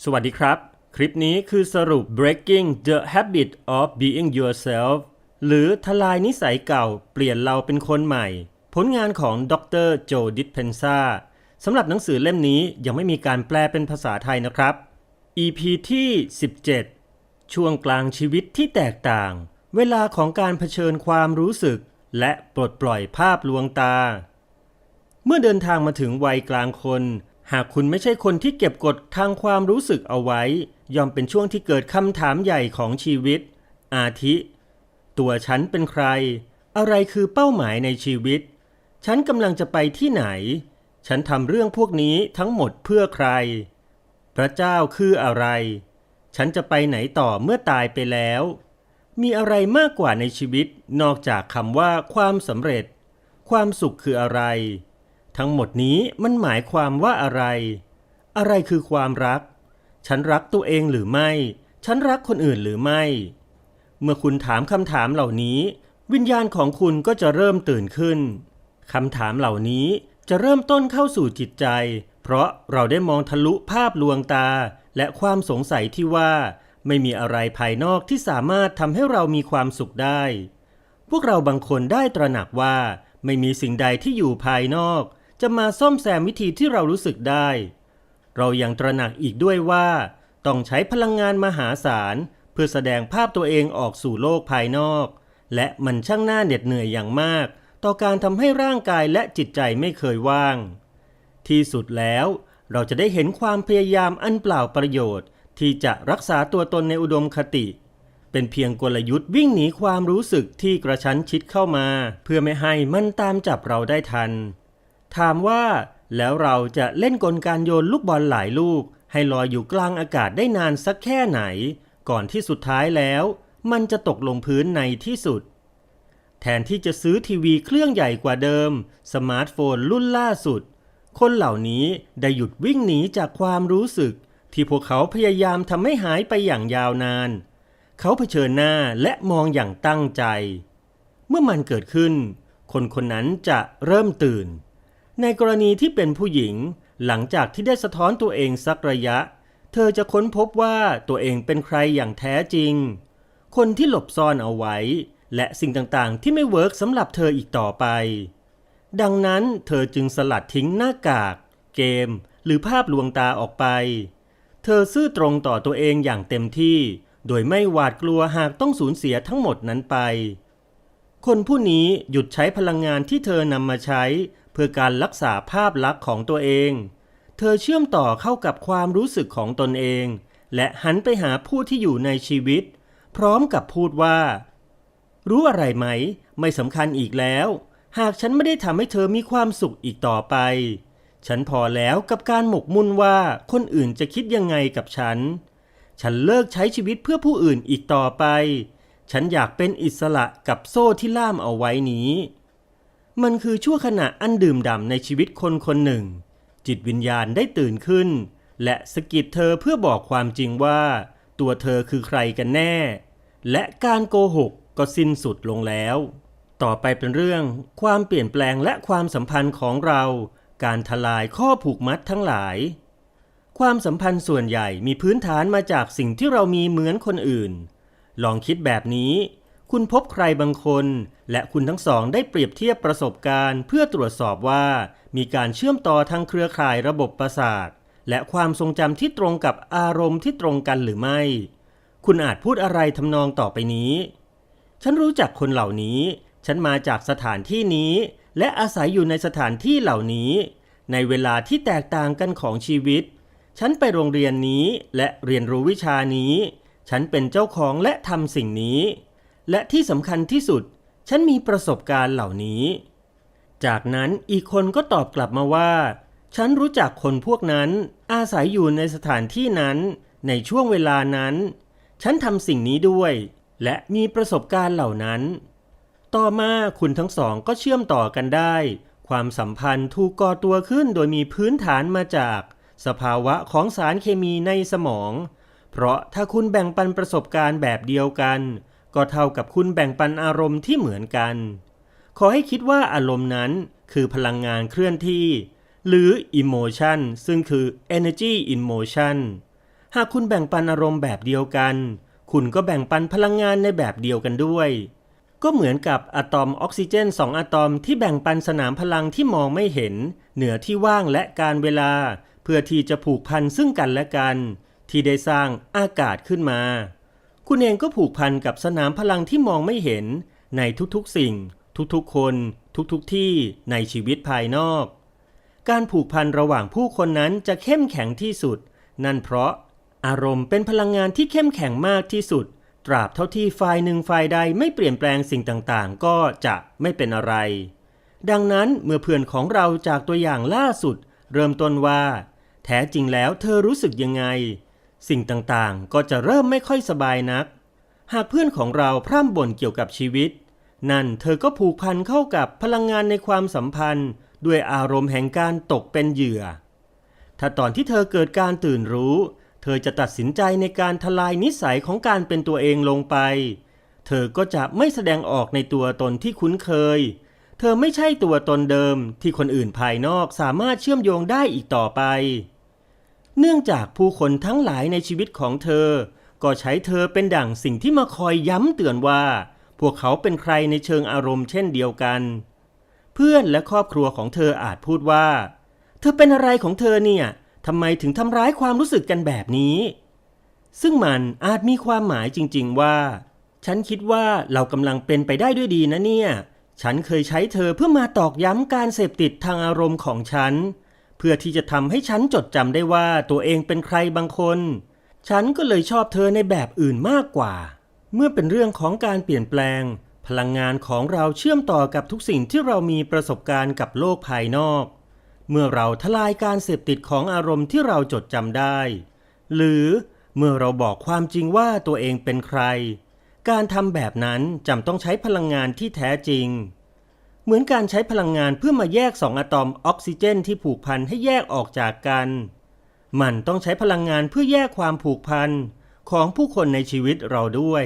สวัสดีครับ คลิปนี้คือสรุป breaking the habit of being yourself หรือทลายนิสัยเก่าเปลี่ยนเราเป็นคนใหม่ ผลงานของดรโจดิสเพนซาสำหรับหนังสือเล่มนี้ยังไม่มีการแปลเป็นภาษาไทยนะครับ EP ที่ 17 ช่วงกลางชีวิตที่แตกต่าง เวลาของการเผชิญความรู้สึก และปลดปล่อยภาพลวงตา เมื่อเดินทางมาถึงวัยกลางคน หากคุณไม่ใช่คนที่เก็บกดทางความรู้สึกเอาไว้ ย่อมเป็นช่วงที่เกิดคำถามใหญ่ของชีวิต อาทิ ตัวฉันเป็นใคร อะไรคือเป้าหมายในชีวิต ฉันกำลังจะไปที่ไหน ฉันทำเรื่องพวกนี้ทั้งหมดเพื่อใคร พระเจ้าคืออะไร ฉันจะไปไหนต่อเมื่อตายไปแล้ว มีอะไรมากกว่าในชีวิตนอกจากคำว่าความสำเร็จ ความสุขคืออะไร ทั้งหมดนี้มันหมายความว่าอะไร อะไรคือความรัก ฉันรักตัวเองหรือไม่ ฉันรักคนอื่นหรือไม่ เมื่อคุณถามคำถามเหล่านี้ วิญญาณของคุณก็จะเริ่มตื่นขึ้นคำถามเหล่านี้จะเริ่มต้นเข้าสู่จิตใจ เพราะเราได้มองทะลุภาพลวงตา และความสงสัยที่ว่า ไม่มีอะไรภายนอกที่สามารถทำให้เรามีความสุขได้ พวกเราบางคนได้ตระหนักว่า ไม่มีสิ่งใดที่อยู่ภายนอก จะมาซ่อมแซมวิธีที่เรารู้สึกได้ เรายังตระหนักอีกด้วยว่า ต้องใช้พลังงานมหาศาล เพื่อแสดงภาพตัวเองออกสู่โลกภายนอก และมันช่างน่าเหน็ดเหนื่อยอย่างมาก ต่อการทำให้ร่างกายและจิตใจไม่เคยว่าง ที่สุดแล้วเราจะได้เห็นความพยายามอันเปล่าประโยชน์ ที่จะรักษาตัวตนในอุดมคติ เป็นเพียงกลยุทธ์วิ่งหนีความรู้สึกที่กระชั้นชิดเข้ามา เพื่อไม่ให้มันตามจับเราได้ทัน ถามว่าแล้วเราจะเล่นกลการโยนลูกบอลหลายลูก ให้ลอยอยู่กลางอากาศได้นานสักแค่ไหน ก่อนที่สุดท้ายแล้ว มันจะตกลงพื้นในที่สุด แทนที่จะซื้อทีวีเครื่องใหญ่กว่าเดิม สมาร์ทโฟนรุ่นล่าสุด คนเหล่านี้ได้หยุดวิ่งหนีจากความรู้สึก ที่พวกเขาพยายามทำให้หายไปอย่างยาวนาน เขาเผชิญหน้าและมองอย่างตั้งใจ เมื่อมันเกิดขึ้น คนคนนั้นจะเริ่มตื่น ในกรณีที่เป็นผู้หญิง หลังจากที่ได้สะท้อนตัวเองสักระยะ เธอจะค้นพบว่าตัวเองเป็นใครอย่างแท้จริง คนที่หลบซ่อนเอาไว้ และสิ่งต่างๆ ที่ไม่เวิร์กสำหรับเธออีกต่อไป ดังนั้นเธอจึงสลัดทิ้งหน้ากาก เกม หรือภาพลวงตาออกไป เธอซื่อตรงต่อตัวเองอย่างเต็มที่ โดยไม่หวาดกลัวหากต้องสูญเสียทั้งหมดนั้นไปคนผู้นี้หยุดใช้พลังงานที่เธอนำมาใช้ เพื่อการรักษาภาพลักษณ์ของตัวเอง เธอเชื่อมต่อเข้ากับความรู้สึกของตนเอง และหันไปหาผู้ที่อยู่ในชีวิต พร้อมกับพูดว่า รู้อะไรไหม ไม่สำคัญอีกแล้ว หากฉันไม่ได้ทำให้เธอมีความสุขอีกต่อไป ฉันพอแล้วกับการหมกมุ่นว่าคนอื่นจะคิดยังไงกับฉัน ฉันเลิกใช้ชีวิตเพื่อผู้อื่นอีกต่อไป ฉันอยากเป็นอิสระกับโซ่ที่ล่ามเอาไว้นี้ มันคือชั่วขณะอันดื่มด่ำในชีวิตคนคนหนึ่ง จิตวิญญาณได้ตื่นขึ้น และสะกิดเธอเพื่อบอกความจริงว่า ตัวเธอคือใครกันแน่ และการโกหกก็สิ้นสุดลงแล้ว ต่อไปเป็นเรื่อง ความเปลี่ยนแปลงและความสัมพันธ์ของเรา การทลายข้อผูกมัดทั้งหลาย ความสัมพันธ์ส่วนใหญ่มีพื้นฐานมาจากสิ่งที่เรามีเหมือนคนอื่น ลองคิดแบบนี้ คุณพบใครบางคน และคุณทั้งสองได้เปรียบเทียบประสบการณ์ เพื่อตรวจสอบว่า มีการเชื่อมต่อทางเครือข่ายระบบประสาท และความทรงจำที่ตรงกับอารมณ์ที่ตรงกันหรือไม่ คุณอาจพูดอะไรทำนองต่อไปนี้ ฉันรู้จักคนเหล่านี้ ฉันมาจากสถานที่นี้ และอาศัยอยู่ในสถานที่เหล่านี้ ในเวลาที่แตกต่างกันของชีวิต ฉันไปโรงเรียนนี้และเรียนรู้วิชานี้ ฉันเป็นเจ้าของและทำสิ่งนี้ และที่สำคัญที่สุด ฉันมีประสบการณ์เหล่านี้ จากนั้นอีกคนก็ตอบกลับมาว่า ฉันรู้จักคนพวกนั้นอาศัยอยู่ในสถานที่นั้น ในช่วงเวลานั้น ฉันทำสิ่งนี้ด้วย และมีประสบการณ์เหล่านั้น ต่อมาคุณทั้งสองก็เชื่อมต่อกันได้ ความสัมพันธ์ถูกก่อตัวขึ้นโดยมีพื้นฐานมาจาก สภาวะของสารเคมีในสมอง เพราะถ้าคุณแบ่งปันประสบการณ์แบบเดียวกัน ก็เท่ากับคุณแบ่งปันอารมณ์ที่เหมือนกัน ขอให้คิดว่าอารมณ์นั้นคือพลังงานเคลื่อนที่ หรือ emotion ซึ่งคือ energy in motion หากคุณแบ่งปันอารมณ์แบบเดียวกัน คุณก็แบ่งปันพลังงานในแบบเดียวกันด้วย ก็เหมือนกับอะตอมออกซิเจนสองอะตอมที่แบ่งปันสนามพลังที่มองไม่เห็น เหนือที่ว่างและการเวลา เพื่อที่จะผูกพันซึ่งกันและกัน ที่ได้สร้างอากาศขึ้นมา คุณเองก็ผูกพันกับสนามพลังที่มองไม่เห็นในทุกๆสิ่ง ทุกๆคน ทุกๆที่ในชีวิตภายนอก การผูกพันระหว่างผู้คนนั้นจะเข้มแข็งที่สุด นั่นเพราะอารมณ์เป็นพลังงานที่เข้มแข็งมากที่สุด ตราบเท่าที่ฝ่ายหนึ่งฝ่ายใดไม่เปลี่ยนแปลงสิ่งต่างๆ ก็จะไม่เป็นอะไร ดังนั้นเมื่อเพื่อนของเราจากตัวอย่างล่าสุด เริ่มต้นว่า แท้จริงแล้วเธอรู้สึกยังไง สิ่งต่างๆ ก็จะเริ่มไม่ค่อยสบายนัก หากเพื่อนของเราพร่ำบ่นเกี่ยวกับชีวิต นั่นเธอก็ผูกพันเข้ากับพลังงานในความสัมพันธ์ ด้วยอารมณ์แห่งการตกเป็นเหยื่อ ถ้าตอนที่เธอเกิดการตื่นรู้ เธอจะตัดสินใจในการทลายนิสัยของการเป็นตัวเองลงไป เธอก็จะไม่แสดงออกในตัวตนที่คุ้นเคย เธอไม่ใช่ตัวตนเดิมที่คนอื่นภายนอกสามารถเชื่อมโยงได้อีกต่อไป เนื่องจากผู้คนทั้งหลายในชีวิตของเธอ ก็ใช้เธอเป็นดั่งสิ่งที่มาคอยย้ำเตือนว่า พวกเขาเป็นใครในเชิงอารมณ์เช่นเดียวกัน เพื่อนและครอบครัวของเธออาจพูดว่า เธอเป็นอะไรของเธอเนี่ยทำไมถึงทำร้ายความรู้สึกกันแบบนี้ ซึ่งมันอาจมีความหมายจริง ๆ ว่า ฉันคิดว่าเรากำลังเป็นไปได้ด้วยดีนะเนี่ย ฉันเคยใช้เธอเพื่อมาตอกย้ำการเสพติดทางอารมณ์ของฉัน พื่อที่จะทำให้ฉันจดจำได้ว่าตัวเองเป็นใครบางคน ฉันก็เลยชอบเธอในแบบอื่นมากกว่า เมื่อเป็นเรื่องของการเปลี่ยนแปลง พลังงานของเราเชื่อมต่อกับทุกสิ่งที่เรามีประสบการณ์กับโลกภายนอก เมื่อเราทลายการเสพติดของอารมณ์ที่เราจดจำได้ หรือเมื่อเราบอกความจริงว่าตัวเองเป็นใคร การทำแบบนั้นจำต้องใช้พลังงานที่แท้จริง เหมือนการใช้พลังงานเพื่อมาแยกสองอะตอมออกซิเจนที่ผูกพันให้แยกออกจากกัน มันต้องใช้พลังงานเพื่อแยกความผูกพันของผู้คนในชีวิตเราด้วย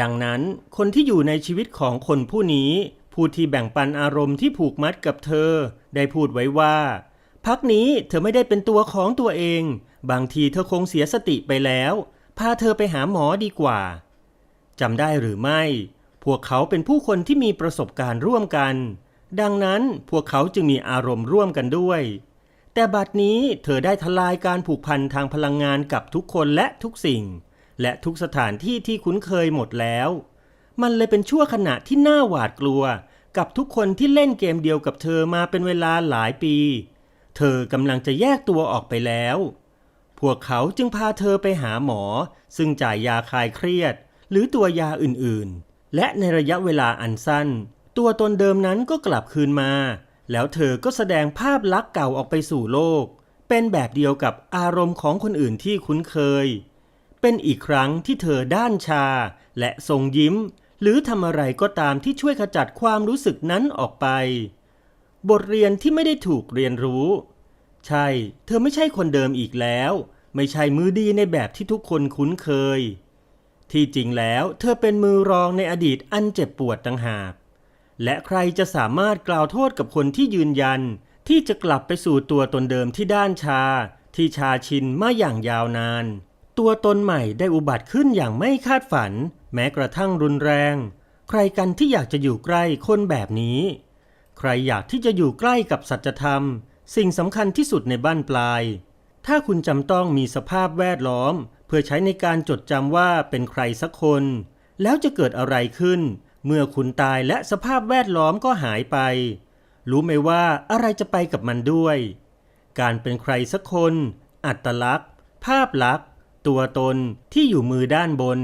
ดังนั้นคนที่อยู่ในชีวิตของคนผู้นี้ ผู้ที่แบ่งปันอารมณ์ที่ผูกมัดกับเธอ ได้พูดไว้ว่า พักนี้เธอไม่ได้เป็นตัวของตัวเอง บางทีเธอคงเสียสติไปแล้ว พาเธอไปหาหมอดีกว่าจำได้หรือไม่ พวกเขาเป็นผู้คนที่มีประสบการณ์ร่วมกัน ดังนั้นพวกเขาจึงมีอารมณ์ร่วมกันด้วย แต่บัดนี้เธอได้ทลายการผูกพันทางพลังงานกับทุกคนและทุกสิ่ง และทุกสถานที่ที่คุ้นเคยหมดแล้ว มันเลยเป็นชั่วขณะที่น่าหวาดกลัว กับทุกคนที่เล่นเกมเดียวกับเธอมาเป็นเวลาหลายปี เธอกำลังจะแยกตัวออกไปแล้วพวกเขาจึงพาเธอไปหาหมอ ซึ่งจ่ายยาคลายเครียด หรือตัวยาอื่นๆ และในระยะเวลาอันสั้น ตัวตนเดิมนั้นก็กลับคืนมา แล้วเธอก็แสดงภาพลักษณ์เก่าออกไปสู่โลก เป็นแบบเดียวกับอารมณ์ของคนอื่นที่คุ้นเคย เป็นอีกครั้งที่เธอด้านชา และทรงยิ้ม หรือทำอะไรก็ตามที่ช่วยขจัดความรู้สึกนั้นออกไป บทเรียนที่ไม่ได้ถูกเรียนรู้ ใช่ เธอไม่ใช่คนเดิมอีกแล้ว ไม่ใช่มือดีในแบบที่ทุกคนคุ้นเคย ที่จริงแล้วเธอเป็นมือรองในอดีตอันเจ็บปวดต่างหาก และใครจะสามารถกล่าวโทษกับคนที่ยืนยัน ที่จะกลับไปสู่ตัวตนเดิมที่ด้านชา ที่ชาชินมาอย่างยาวนาน ตัวตนใหม่ได้อุบัติขึ้นอย่างไม่คาดฝัน แม้กระทั่งรุนแรง ใครกันที่อยากจะอยู่ใกล้คนแบบนี้ ใครอยากที่จะอยู่ใกล้กับสัจธรรม สิ่งสำคัญที่สุดในบ้านปลาย ถ้าคุณจำต้องมีสภาพแวดล้อม เพื่อใช้ในการจดจำว่าเป็นใครสักคน แล้วจะเกิดอะไรขึ้น เมื่อคุณตายและสภาพแวดล้อมก็หายไป รู้ไหมว่าอะไรจะไปกับมันด้วย การเป็นใครสักคน อัตลักษณ์ ภาพลักษณ์ ตัวตนที่อยู่มือด้านบน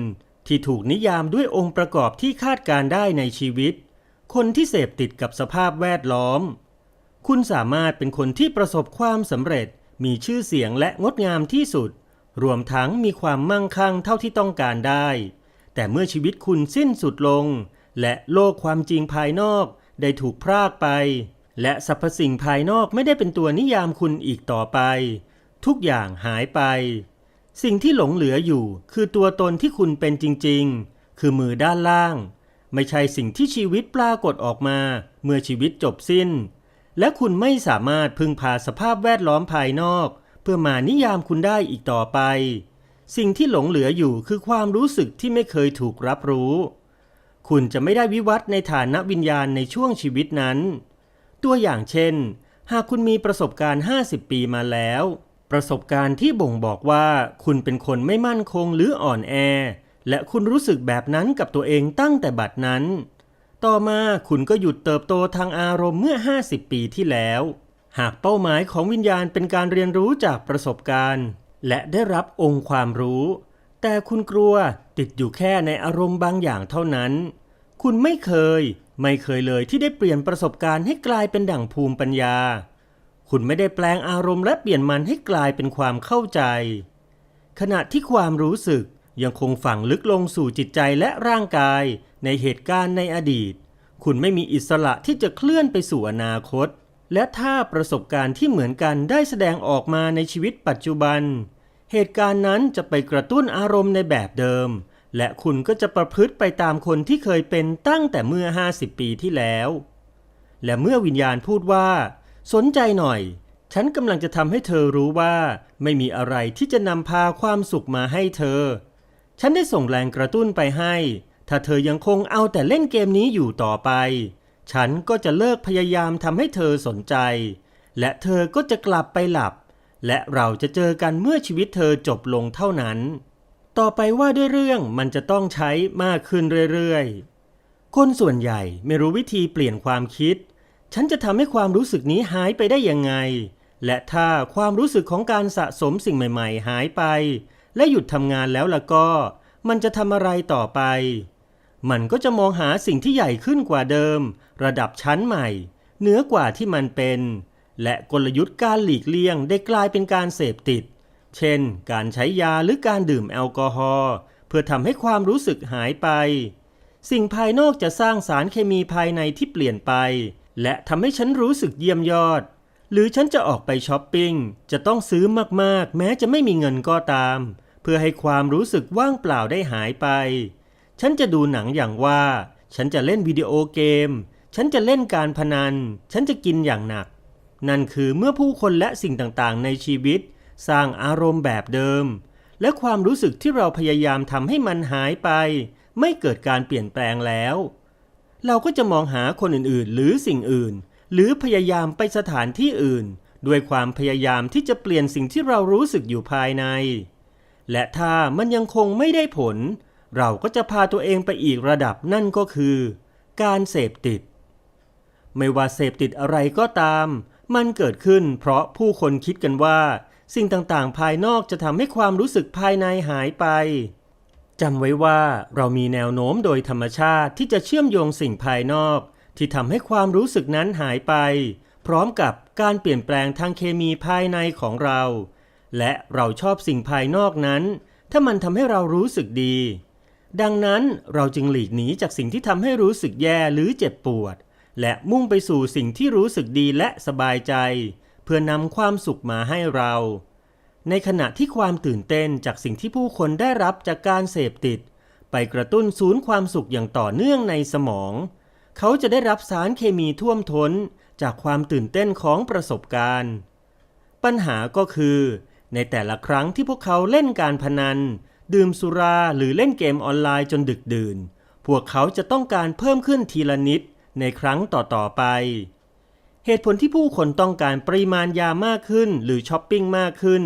ที่ถูกนิยามด้วยองค์ประกอบที่คาดการได้ในชีวิต คนที่เสพติดกับสภาพแวดล้อม คุณสามารถเป็นคนที่ประสบความสำเร็จมีชื่อเสียงและงดงามที่สุด รวมทั้งมีความมั่งคั่งเท่าที่ต้องการได้ แต่เมื่อชีวิตคุณสิ้นสุดลง และโลกความจริงภายนอกได้ถูกพรากไป และสรรพสิ่งภายนอกไม่ได้เป็นตัวนิยามคุณอีกต่อไป ทุกอย่างหายไป สิ่งที่หลงเหลืออยู่คือตัวตนที่คุณเป็นจริง ๆ คือมือด้านล่าง ไม่ใช่สิ่งที่ชีวิตปรากฏออกมา เมื่อชีวิตจบสิ้น และคุณไม่สามารถพึ่งพาสภาพแวดล้อมภายนอก เพื่อมานิยามคุณได้อีกต่อไป สิ่งที่หลงเหลืออยู่คือความรู้สึกที่ไม่เคยถูกรับรู้ คุณจะไม่ได้วิวัฒในฐานะวิญญาณในช่วงชีวิตนั้น ตัวอย่างเช่น หากคุณมีประสบการณ์ 50 ปีมาแล้ว ประสบการณ์ที่บ่งบอกว่าคุณเป็นคนไม่มั่นคงหรืออ่อนแอ และคุณรู้สึกแบบนั้นกับตัวเองตั้งแต่บัดนั้น ต่อมาคุณก็หยุดเติบโตทางอารมณ์เมื่อ 50 ปีที่แล้ว หากเป้าหมายของวิญญาณเป็นการเรียนรู้จากประสบการณ์ และได้รับองค์ความรู้ แต่คุณกลัวติดอยู่แค่ในอารมณ์บางอย่างเท่านั้น คุณไม่เคย ไม่เคยเลยที่ได้เปลี่ยนประสบการณ์ให้กลายเป็นดั่งภูมิปัญญา คุณไม่ได้แปลงอารมณ์และเปลี่ยนมันให้กลายเป็นความเข้าใจ ขณะที่ความรู้สึกยังคงฝังลึกลงสู่จิตใจและร่างกายในเหตุการณ์ในอดีต คุณไม่มีอิสระที่จะเคลื่อนไปสู่อนาคต และถ้าประสบการณ์ที่เหมือนกันได้แสดงออกมาในชีวิตปัจจุบัน เหตุการณ์นั้นจะไปกระตุ้นอารมณ์ในแบบเดิม และคุณก็จะประพฤติไปตามคนที่เคยเป็นตั้งแต่เมื่อ 50 ปีที่แล้ว และเมื่อวิญญาณพูดว่า สนใจหน่อย ฉันกำลังจะทำให้เธอรู้ว่า ไม่มีอะไรที่จะนำพาความสุขมาให้เธอ ฉันได้ส่งแรงกระตุ้นไปให้ ถ้าเธอยังคงเอาแต่เล่นเกมนี้อยู่ต่อไป ฉันก็จะเลิกพยายามทำให้เธอสนใจ และเธอก็จะกลับไปหลับ และเราจะเจอกันเมื่อชีวิตเธอจบลงเท่านั้น ต่อไปว่าด้วยเรื่องมันจะต้องใช้มากขึ้นเรื่อยๆ คนส่วนใหญ่ไม่รู้วิธีเปลี่ยนความคิด ฉันจะทำให้ความรู้สึกนี้หายไปได้ยังไง และถ้าความรู้สึกของการสะสมสิ่งใหม่ ๆ หายไป และหยุดทำงานแล้วล่ะก็ มันจะทำอะไรต่อไป มันก็จะมองหาสิ่งที่ใหญ่ขึ้นกว่าเดิม ระดับชั้นใหม่ เหนือกว่าที่มันเป็น และกลยุทธ์การหลีกเลี่ยงได้กลายเป็นการเสพติด เช่น การใช้ยาหรือการดื่มแอลกอฮอล์เพื่อทำให้ความรู้สึกหายไป สิ่งภายนอกจะสร้างสารเคมีภายในที่เปลี่ยนไป และทำให้ฉันรู้สึกเยี่ยมยอด หรือฉันจะออกไปช้อปปิ้งจะต้องซื้อมากๆ แม้จะไม่มีเงินก็ตาม เพื่อให้ความรู้สึกว่างเปล่าได้หายไป ฉันจะดูหนังอย่างว่า ฉันจะเล่นวิดีโอเกม ฉันจะเล่นการพนัน ฉันจะกินอย่างหนัก นั่นคือเมื่อผู้คนและสิ่งต่างๆ ในชีวิต สร้างอารมณ์แบบเดิม และความรู้สึกที่เราพยายามทำให้มันหายไป ไม่เกิดการเปลี่ยนแปลงแล้ว เราก็จะมองหาคนอื่นๆ หรือสิ่งอื่น หรือพยายามไปสถานที่อื่น ด้วยความพยายามที่จะเปลี่ยนสิ่งที่เรารู้สึกอยู่ภายใน และถ้ามันยังคงไม่ได้ผล เราก็จะพาตัวเองไปอีกระดับนั่นก็คือ การเสพติด ไม่ว่าเสพติดอะไรก็ตาม มันเกิดขึ้นเพราะผู้คนคิดกันว่า สิ่งต่างๆ ภายนอกจะทำให้ความรู้สึกภายในหายไปจำไว้ว่าเรามีแนวโน้มโดยธรรมชาติที่จะเชื่อมโยงสิ่งภายนอก ที่ทำให้ความรู้สึกนั้นหายไป พร้อมกับการเปลี่ยนแปลงทางเคมีภายในของเรา และเราชอบสิ่งภายนอกนั้น ถ้ามันทำให้เรารู้สึกดี ดังนั้นเราจึงหลีกหนีจากสิ่งที่ทำให้รู้สึกแย่หรือเจ็บปวด และมุ่งไปสู่สิ่งที่รู้สึกดีและสบายใจ เพื่อนำความสุขมาให้เรา ในขณะที่ความตื่นเต้นจากสิ่งที่ผู้คนได้รับจากการเสพติด ไปกระตุ้นศูนย์ความสุขอย่างต่อเนื่องในสมอง เขาจะได้รับสารเคมีท่วมท้นจากความตื่นเต้นของประสบการณ์ ปัญหาก็คือ ในแต่ละครั้งที่พวกเขาเล่นการพนัน ดื่มสุราหรือเล่นเกมออนไลน์จนดึกดื่น พวกเขาจะต้องการเพิ่มขึ้นทีละนิดในครั้งต่อๆไป เหตุผลที่ผู้คนต้องการปริมาณยามากขึ้น หรือช้อปปิ้งมากขึ้น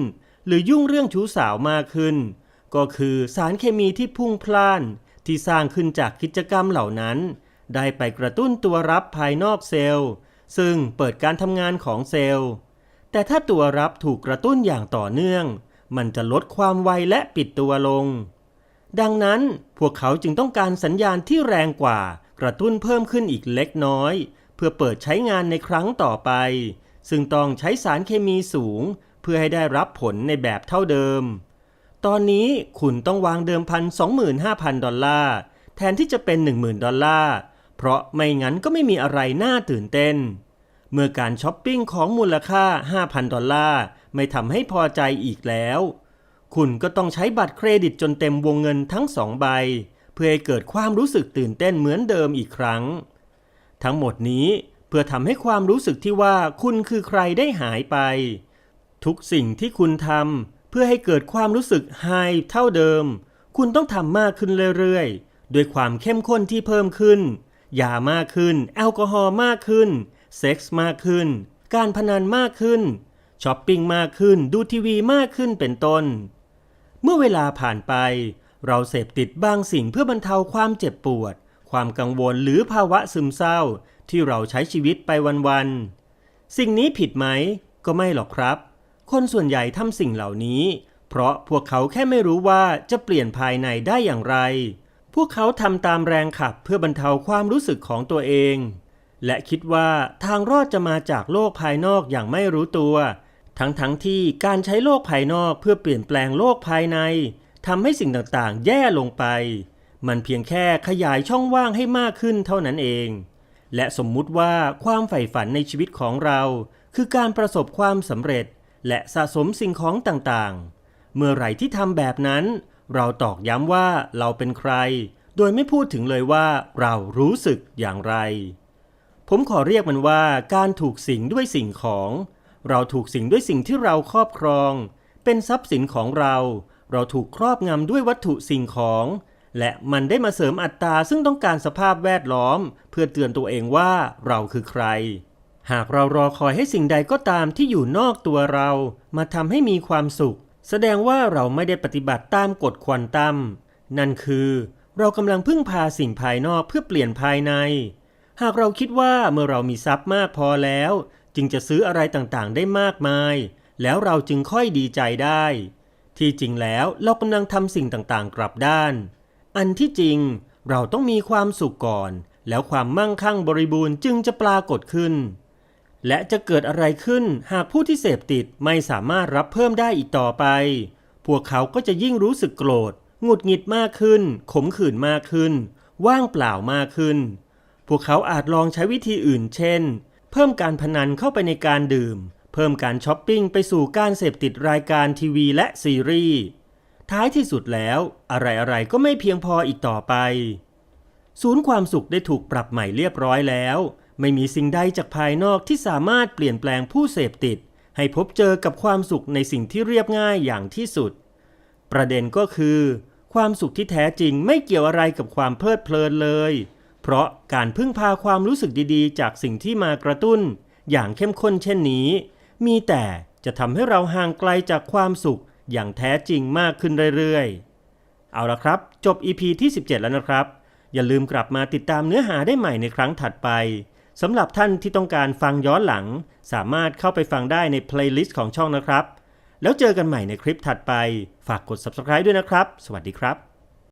หรือยุ่งเรื่องชู้สาวมากขึ้น ก็คือสารเคมีที่พุ่งพล่าน ที่สร้างขึ้นจากกิจกรรมเหล่านั้น ได้ไปกระตุ้นตัวรับภายนอกเซลล์ ซึ่งเปิดการทำงานของเซลล์ แต่ถ้าตัวรับถูกกระตุ้นอย่างต่อเนื่อง มันจะลดความไวและปิดตัวลง ดังนั้นพวกเขาจึงต้องการสัญญาณที่แรงกว่ากระตุ้นเพิ่มขึ้นอีกเล็กน้อย เพื่อเปิดใช้งานในครั้งต่อไป ซึ่งต้องใช้สารเคมีสูง เพื่อให้ได้รับผลในแบบเท่าเดิม ตอนนี้คุณต้องวางเดิมพัน 25,000 ดอลลาร์แทนที่จะเป็น 10,000 ดอลลาร์ เพราะไม่งั้นก็ไม่มีอะไรน่าตื่นเต้น เมื่อการช้อปปิ้งของมูลค่า 5,000 ดอลลาร์ ไม่ทำให้พอใจอีกแล้ว คุณก็ต้องใช้บัตรเครดิตจนเต็มวงเงินทั้งสองใบ เพื่อให้เกิดความรู้สึกตื่นเต้นเหมือนเดิมอีกครั้ง ทั้งหมดนี้เพื่อทำให้ความรู้สึกที่ว่าคุณคือใครได้หายไป ทุกสิ่งที่คุณทำเพื่อให้เกิดความรู้สึกไฮเท่าเดิม คุณต้องทำมากขึ้นเรื่อยๆด้วยความเข้มข้นที่เพิ่มขึ้นยามากขึ้น แอลกอฮอล์มากขึ้น เซ็กส์มากขึ้น การพนันมากขึ้น ช้อปปิ้งมากขึ้นดูทีวีมากขึ้นเป็นต้น เมื่อเวลาผ่านไป เราเสพติดบางสิ่งเพื่อบรรเทาความเจ็บปวด ความกังวลหรือภาวะซึมเศร้า ที่เราใช้ชีวิตไปวันๆสิ่งนี้ผิดไหม ก็ไม่หรอกครับ คนส่วนใหญ่ทำสิ่งเหล่านี้ เพราะพวกเขาแค่ไม่รู้ว่าจะเปลี่ยนภายในได้อย่างไร พวกเขาทำตามแรงขับเพื่อบรรเทาความรู้สึกของตัวเอง และคิดว่าทางรอดจะมาจากโลกภายนอกอย่างไม่รู้ตัว ทั้งๆทที่การใช้โลกภายนอกเพื่อเปลี่ยนแปลงโลกภายในทำให้สิ่งต่างๆ แย่ลงไป มันเพียงแค่ขยายช่องว่างให้มากขึ้นเท่านั้นเอง และสมมุติว่าความใฝ่ฝันในชีวิตของเรา คือการประสบความสำเร็จ และสะสมสิ่งของต่างๆ เมื่อไหร่ที่ทำแบบนั้น เราตอกย้ำว่าเราเป็นใคร โดยไม่พูดถึงเลยว่าเรารู้สึกอย่างไร ผมขอเรียกมันว่าการถูกสิงด้วยสิ่งของ เราถูกสิงด้วยสิ่งที่เราครอบครอง เป็นทรัพย์สินของเรา เราถูกครอบงำด้วยวัตถุสิ่งของ และมันได้มาเสริมอัตราซึ่งต้องการสภาพแวดล้อม เพื่อเตือนตัวเองว่าเราคือใคร หากเรารอคอยให้สิ่งใดก็ตามที่อยู่นอกตัวเรา มาทำให้มีความสุข แสดงว่าเราไม่ได้ปฏิบัติตามกฎควอนตัมนั่นคือ เรากำลังพึ่งพาสิ่งภายนอกเพื่อเปลี่ยนภายใน หากเราคิดว่าเมื่อเรามีทรัพย์มากพอแล้ว จึงจะซื้ออะไรต่างๆ ได้มากมาย แล้วเราจึงค่อยดีใจได้ ที่จริงแล้วเรากำลังทำสิ่งต่างๆ กลับด้าน อันที่จริงเราต้องมีความสุขก่อน แล้วความมั่งคั่งบริบูรณ์จึงจะปรากฏขึ้น และจะเกิดอะไรขึ้นหากผู้ที่เสพติดไม่สามารถรับเพิ่มได้อีกต่อไป พวกเขาก็จะยิ่งรู้สึกโกรธหงุดหงิดมากขึ้น ขมขื่นมากขึ้น ว่างเปล่ามากขึ้น พวกเขาอาจลองใช้วิธีอื่นเช่น เพิ่มการพนันเข้าไปในการดื่ม เพิ่มการช้อปปิ้งไปสู่การเสพติดรายการทีวีและซีรีส์ท้ายที่สุดแล้วอะไรๆก็ไม่เพียงพออีกต่อไป ศูนย์ความสุขได้ถูกปรับใหม่เรียบร้อยแล้ว ไม่มีสิ่งใดจากภายนอกที่สามารถเปลี่ยนแปลงผู้เสพติด ให้พบเจอกับความสุขในสิ่งที่เรียบง่ายอย่างที่สุด ประเด็นก็คือ ความสุขที่แท้จริงไม่เกี่ยวอะไรกับความเพลิดเพลินเลย เพราะการพึ่งพาความรู้สึกดีๆ จากสิ่งที่มากระตุ้น อย่างเข้มข้นเช่นนี้ มีแต่จะทำให้เราห่างไกลจากความสุขอย่างแท้จริงมากขึ้นเรื่อยๆ เอาละครับ จบ EP ที่ 17 แล้วนะครับ อย่าลืมกลับมาติดตามเนื้อหาได้ใหม่ในครั้งถัดไปสำหรับท่านที่ต้องการฟังย้อนหลัง สามารถเข้าไปฟังได้ในเพลย์ลิสต์ของช่องนะครับ แล้วเจอกันใหม่ในคลิปถัดไป ฝากกด subscribe ด้วยนะครับ สวัสดีครับ